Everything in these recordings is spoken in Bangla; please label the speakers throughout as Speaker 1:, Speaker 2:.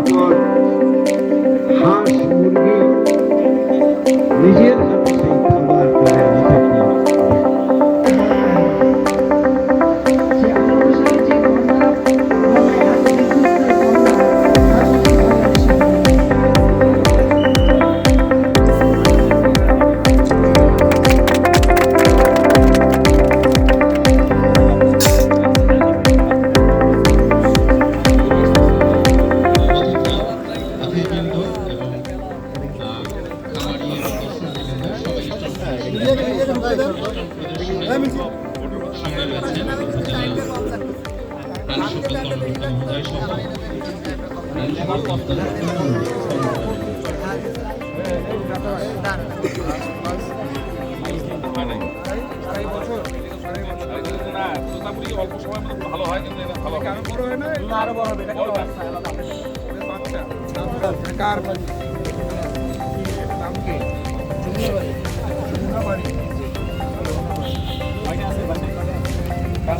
Speaker 1: God.
Speaker 2: অল্প সময়ের মধ্যে ভালো হয় কিন্তু এটা ভালো কারণ বড় হয় না আরও বড় হবে এটা কার নাম কি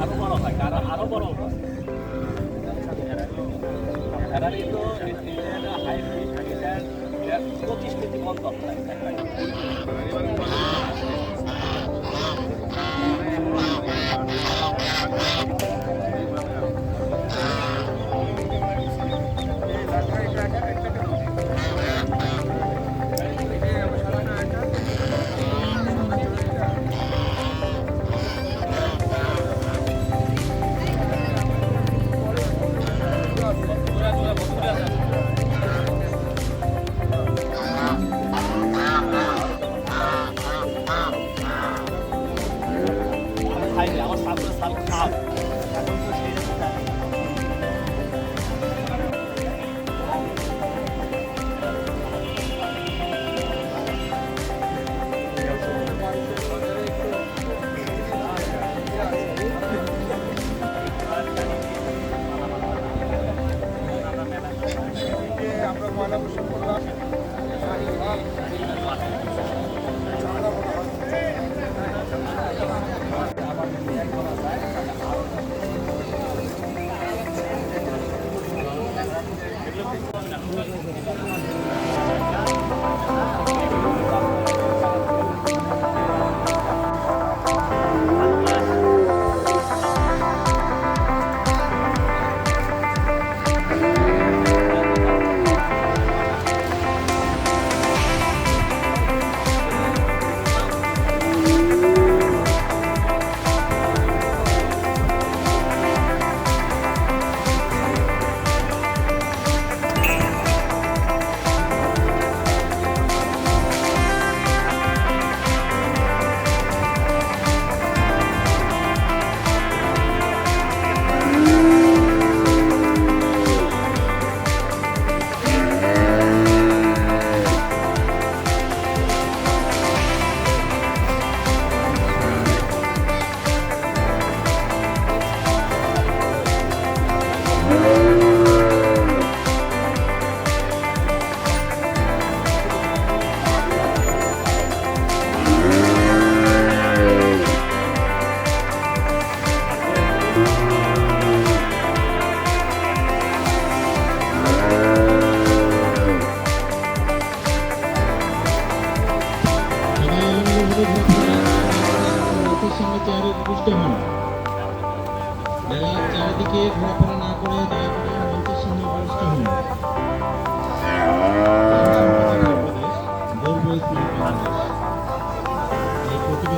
Speaker 2: আরো
Speaker 3: বড় হয় আরো বড়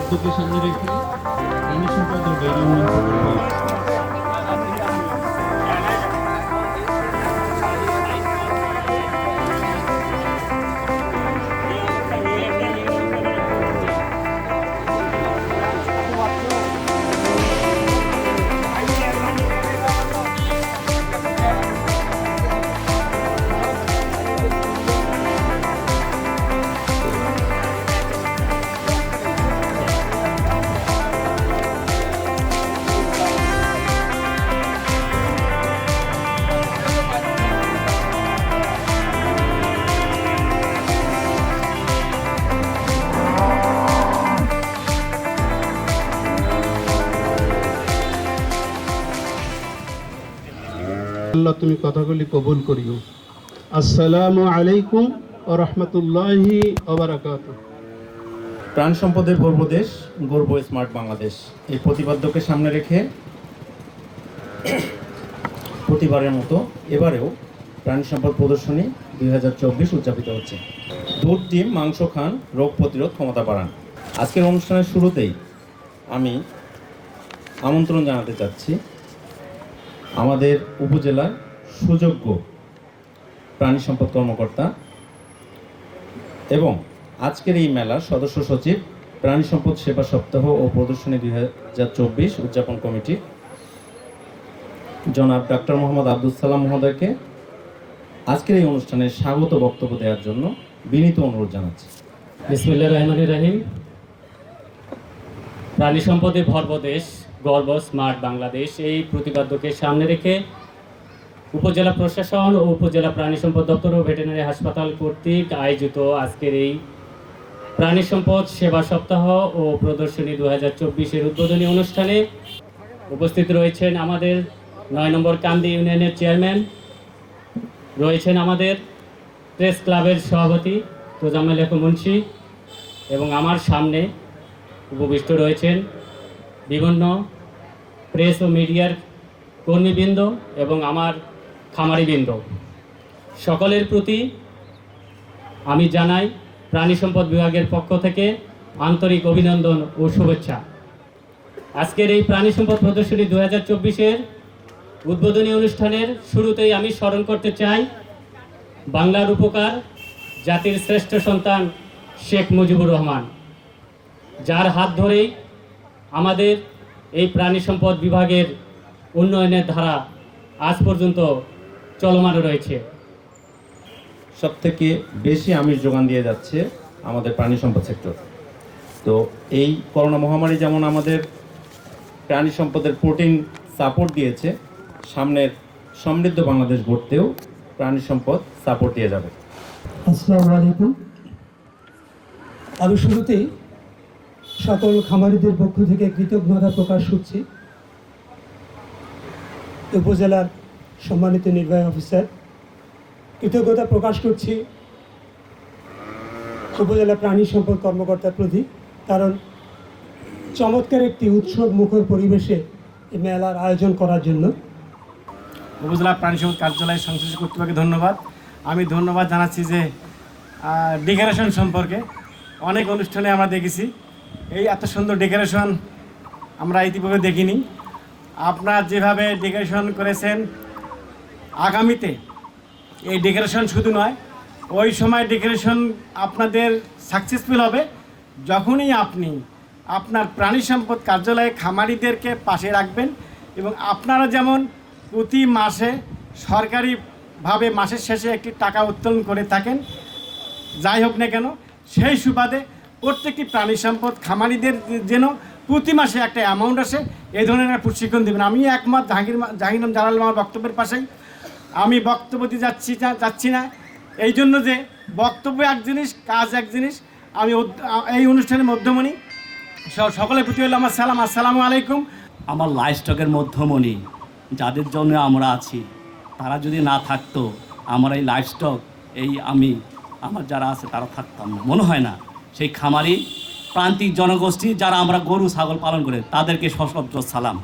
Speaker 3: বক্তব্য সামনে
Speaker 1: রেখে মানব সম্পদ ও
Speaker 4: আল্লাহ তুমি কথাগুলি কবুল করিও। আসসালামু আলাইকুম ও রহমতুল্লাহি
Speaker 1: প্রাণ সম্পদের গর্ব দেশ, গর্ব স্মার্ট বাংলাদেশ। এই প্রতিপাদ্যকে সামনে রেখে প্রতিবারের মতো এবারেও প্রাণী সম্পদ প্রদর্শনী দুই হাজার চব্বিশ উদযাপিত হচ্ছে। দুধ, ডিম, মাংস, খান, রোগ প্রতিরোধ ক্ষমতা বাড়ান। আজকের অনুষ্ঠানের শুরুতেই আমি আমন্ত্রণ জানাতে চাচ্ছি আমাদের উপজেলার সুযোগ্য প্রাণী সম্পদ কর্মকর্তা এবং আজকের এই মেলার সদস্য সচিব প্রাণী সম্পদ সেবা সপ্তাহ ও প্রদর্শনী দুই হাজার চব্বিশ উদযাপন কমিটি। জনাব ডক্টর মোহাম্মদ আব্দুল সালাম মহোদয়কে আজকের এই অনুষ্ঠানে স্বাগত বক্তব্য দেওয়ার জন্য বিনীত অনুরোধ জানাচ্ছি।
Speaker 5: বিসমুল্লাহ রহমান রাহিম। প্রাণী সম্পদে ভর্ব দেশ। গর্ব, স্মার্ট বাংলাদেশ। এই প্রতিপাদ্যকে সামনে রেখে উপজেলা প্রশাসন ও উপজেলা প্রাণী সম্পদ দপ্তর ও ভেটেরিনারি হাসপাতাল কর্তৃক আয়োজিত আজকের এই প্রাণী সম্পদ সেবা সপ্তাহ ও প্রদর্শনী দু হাজার চব্বিশের উদ্বোধনী অনুষ্ঠানে উপস্থিত রয়েছেন আমাদের নয় নম্বর কান্দি ইউনিয়নের চেয়ারম্যান, রয়েছেন আমাদের প্রেস ক্লাবের সভাপতি তোজামেল মুন্সি এবং আমার সামনে উপবিষ্ট রয়েছেন বিভিন্ন প্রেস ও মিডিয়ার কর্মীবৃন্দ এবং আমার খামারিবৃন্দ। সকলের প্রতি আমি জানাই প্রাণী সম্পদ বিভাগের পক্ষ থেকে আন্তরিক অভিনন্দন ও শুভেচ্ছা। আজকের এই প্রাণী সম্পদ প্রদর্শনী দু হাজার চব্বিশের উদ্বোধনী অনুষ্ঠানের শুরুতেই আমি স্মরণ করতে চাই বাংলার উপকার জাতির শ্রেষ্ঠ সন্তান শেখ মুজিবুর রহমান, যার হাত ধরেই আমাদের এই প্রাণী সম্পদ বিভাগের উন্নয়নের ধারা আজ পর্যন্ত চলমান রয়েছে।
Speaker 1: সব থেকে বেশি আমিষ যোগান দিয়ে যাচ্ছে আমাদের প্রাণী সম্পদ সেক্টর। তো এই করোনা মহামারী যেমন আমাদের প্রাণী সম্পদের প্রোটিন সাপোর্ট দিয়েছে সামনের সমৃদ্ধ বাংলাদেশ গড়তেও প্রাণী সম্পদ সাপোর্ট দিয়ে যাবে।
Speaker 6: আসসালামু আলাইকুম। আমি শুরুতেই সকল খামারিদের পক্ষ থেকে কৃতজ্ঞতা প্রকাশ করছি। উপজেলার সম্মানিত নির্বাহী অফিসার, কৃতজ্ঞতা প্রকাশ করছি উপজেলা প্রাণী সম্পদ কর্মকর্তার প্রতি, কারণ চমৎকার একটি উৎসব মুখর পরিবেশে এই মেলার আয়োজন করার জন্য।
Speaker 7: উপজেলা প্রাণী সম্পদ কার্যালয়ের সংশ্লিষ্ট কর্তৃপক্ষকে ধন্যবাদ। আমি ধন্যবাদ জানাচ্ছি যে ডেকোরেশন সম্পর্কে অনেক অনুষ্ঠানে আমরা দেখেছি। এই এত সুন্দর ডেকোরেশন আমরা ইতিপূর্বে দেখিনি। আপনারা যেভাবে ডেকোরেশন করেছেন, আগামীতে এই ডেকোরেশন শুধু নয়, ওই সময় ডেকোরেশন আপনাদের সাকসেসফুল হবে যখনই আপনি আপনার প্রাণী সম্পদ কার্যালয়ে খামারিদেরকে পাশে রাখবেন এবং আপনারা যেমন প্রতি মাসে সরকারিভাবে মাসের শেষে একটি টাকা উত্তোলন করে থাকেন, যাই হোক না কেন, সেই সুবাদে প্রত্যেকটি প্রাণী সম্পদ খামারিদের যেন প্রতি মাসে একটা অ্যামাউন্ট আসে, এই ধরনের প্রশিক্ষণ দেবেন। আমি একমত জাহাঙ্গীর মা- জাহির নাম জালাল আমার বক্তব্যের পাশেই। আমি বক্তব্য দিয়ে যাচ্ছি যাচ্ছি না। এই জন্য যে বক্তব্য এক জিনিস, কাজ এক জিনিস। আমি এই অনুষ্ঠানের মধ্যমণি। সকলের প্রতি হলো আমার সালাম। আসসালামু আলাইকুম।
Speaker 2: আমার লাইফ স্টকের মধ্যমণি, যাদের জন্য আমরা আছি, তারা যদি না থাকতো, আমার এই লাইফ স্টক এই আমি, আমার যারা আছে, তারা থাকতাম না। মনে হয় না সেই খামারি প্রান্তিক জনগোষ্ঠী যারা আমরা গরু, ছাগল পালন করে, তাদেরকে সশব্দ সালাম।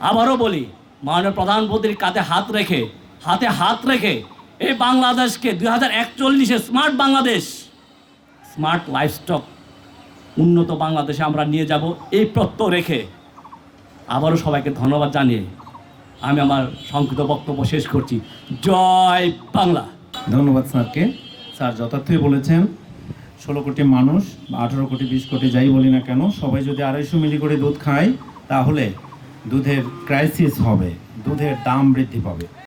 Speaker 2: আবারও বলি, মাননীয় প্রধানমন্ত্রীর কাঁধে হাত রেখে, হাতে হাত রেখে এই বাংলাদেশকে দুই হাজার একচল্লিশে স্মার্ট বাংলাদেশ, স্মার্ট লাইফস্টক উন্নত বাংলাদেশে আমরা নিয়ে যাব এই প্রত্যয় রেখে আবারও সবাইকে ধন্যবাদ জানিয়ে আমি আমার সংক্ষিপ্ত বক্তব্য শেষ করছি। জয় বাংলা!
Speaker 1: ধন্যবাদ স্যারকে। স্যার যথার্থই বলেছেন, ষোলো কোটি মানুষ বা আঠেরো কোটি, বিশ কোটি যাই বলি না কেন, সবাই যদি আড়াইশো মিলি করে দুধ খায়, তাহলে দুধের ক্রাইসিস হবে, দুধের দাম বৃদ্ধি পাবে।